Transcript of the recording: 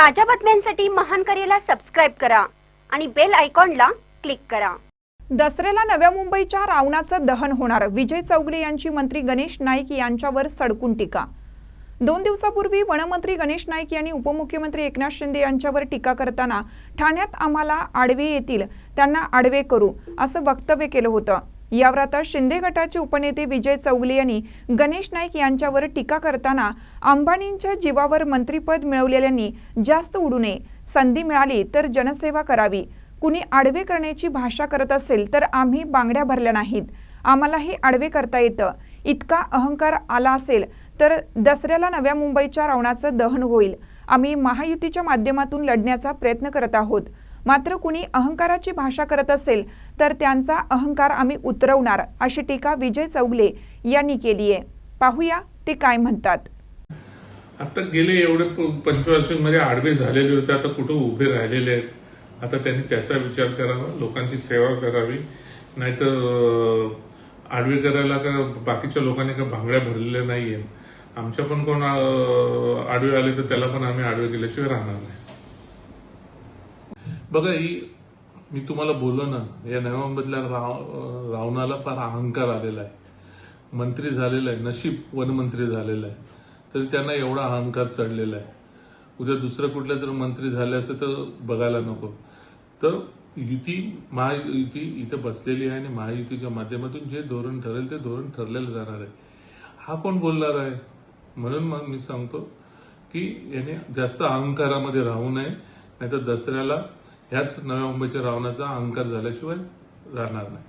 ताज्या बातम्यांसाठी महान करेला सबस्क्राईब करा आणि बेल आयकॉनला क्लिक करा. दसऱ्याला नव्या मुंबईच्या रावणाचं दहन होणार. विजय चौगले यांची मंत्री गणेश नाईक यांच्यावर सडकून टीका. दोन दिवसापूर्वी वनमंत्री गणेश नाईक यांनी उपमुख्यमंत्री एकनाथ शिंदे यांच्यावर टीका करताना ठाण्यात आम्हाला आडवे येतील त्यांना आडवे करू असं वक्तव्य केलं होतं. यावर आता शिंदे गटाचे उपनेते विजय चौगले यांनी गणेश नाईक यांच्यावर टीका करताना अंबानींच्या जीवावर मंत्रीपद मिळवलेल्यांनी जास्त उडू नये संधी मिळाली तर जनसेवा करावी. कुणी आडवे करण्याची भाषा करत असेल तर आम्ही बांगड्या भरल्या नाहीत. आम्हालाही आडवे करता येतं. इतका अहंकार आला असेल तर दसऱ्याला नव्या मुंबईच्या रावणाचं दहन होईल. आम्ही महायुतीच्या माध्यमातून लढण्याचा प्रयत्न करत आहोत. मात्र कुणी अहंकाराची भाषा करत असेल तर त्यांचा अहंकार आम्ही उतरवणार अशी टीका विजय चौगले यांनी केली आहे. पाहूया ते काय म्हणतात. आता गेले एवढे पंचवर्षांमध्ये आडवे झालेले होते आता कुठं उभे राहिलेले आहेत? आता त्यांनी त्याचा विचार करावा लोकांची सेवा करावी नाहीतर आडवे करायला का बाकीच्या लोकांनी का भांगड्या भरलेल्या नाहीये आमच्या पण कोण आडवे आले तर त्याला पण आम्ही आडवे केल्याशिवाय राहणार नाही. बघा ही मी तुम्हाला बोललो ना या नव्यामधल्या राव रावणाला फार अहंकार आलेला आहे. मंत्री झालेला आहे नशीब वनमंत्री झालेला आहे. तरी त्यांना एवढा अहंकार चढलेला आहे. उद्या दुसरं कुठल्या जर मंत्री झाले असेल तर बघायला नको. तर युती महायुती इथं बसलेली आहे आणि महायुतीच्या माध्यमातून जे धोरण ठरेल ते धोरण ठरलेलं जाणार आहे. हा कोण बोलणार आहे? म्हणून मग मी सांगतो की याने जास्त अहंकारामध्ये राहू नये नाहीतर दसऱ्याला ह्याच नव्या मुंबईच्या रावणाचा अहंकार झाल्याशिवाय राहणार नाही.